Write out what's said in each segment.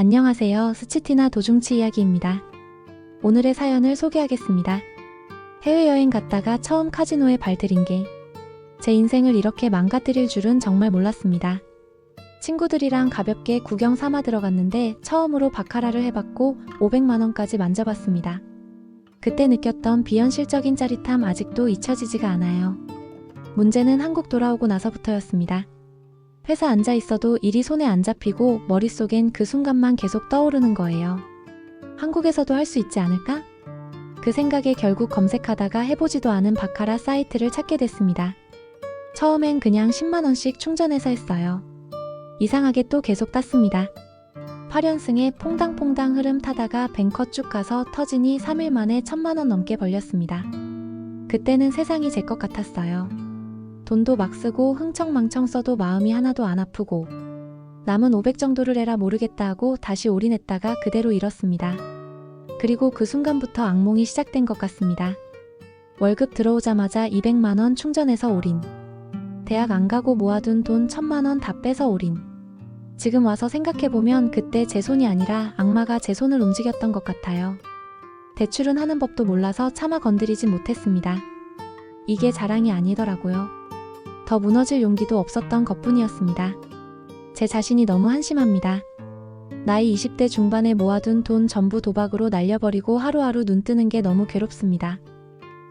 안녕하세요. 스치티나 도중치 이야기입니다. 오늘의 사연을 소개하겠습니다. 해외여행 갔다가 처음 카지노에 발들인 게 제 인생을 이렇게 망가뜨릴 줄은 정말 몰랐습니다. 친구들이랑 가볍게 구경 삼아 들어갔는데 처음으로 바카라를 해봤고 500만원까지 만져봤습니다. 그때 느꼈던 비현실적인 짜릿함 아직도 잊혀지지가 않아요. 문제는 한국 돌아오고 나서부터였습니다. 회사 앉아 있어도 일이 손에 안 잡히고 머릿속엔 그 순간만 계속 떠오르는 거예요. 한국에서도 할 수 있지 않을까? 그 생각에 결국 검색하다가 해보지도 않은 바카라 사이트를 찾게 됐습니다. 처음엔 그냥 10만원씩 충전해서 했어요. 이상하게 또 계속 땄습니다. 8연승에 퐁당퐁당 흐름 타다가 뱅커 쭉 가서 터지니 3일 만에 1000만원 넘게 벌렸습니다. 그때는 세상이 제 것 같았어요. 돈도 막 쓰고 흥청망청 써도 마음이 하나도 안 아프고 남은 500 정도를 해라 모르겠다 하고 다시 올인했다가 그대로 잃었습니다. 그리고 그 순간부터 악몽이 시작된 것 같습니다. 월급 들어오자마자 200만원 충전해서 올인. 대학 안 가고 모아둔 돈 1000만원 다 빼서 올인. 지금 와서 생각해보면 그때 제 손이 아니라 악마가 제 손을 움직였던 것 같아요. 대출은 하는 법도 몰라서 차마 건드리진 못했습니다. 이게 자랑이 아니더라고요. 더 무너질 용기도 없었던 것 뿐이었습니다. 제 자신이 너무 한심합니다. 나이 20대 중반에 모아둔 돈 전부 도박으로 날려버리고 하루하루 눈 뜨는 게 너무 괴롭습니다.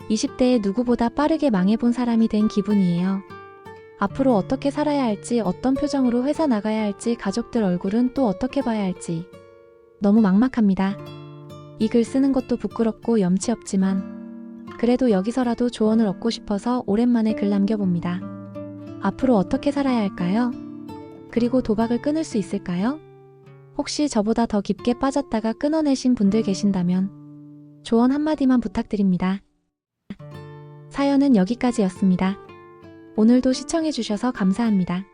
20대에 누구보다 빠르게 망해본 사람이 된 기분이에요. 앞으로 어떻게 살아야 할지, 어떤 표정으로 회사 나가야 할지, 가족들 얼굴은 또 어떻게 봐야 할지. 너무 막막합니다. 이 글 쓰는 것도 부끄럽고 염치 없지만, 그래도 여기서라도 조언을 얻고 싶어서 오랜만에 글 남겨봅니다. 앞으로 어떻게 살아야 할까요? 그리고 도박을 끊을 수 있을까요? 혹시 저보다 더 깊게 빠졌다가 끊어내신 분들 계신다면 조언 한마디만 부탁드립니다. 사연은 여기까지였습니다. 오늘도 시청해주셔서 감사합니다.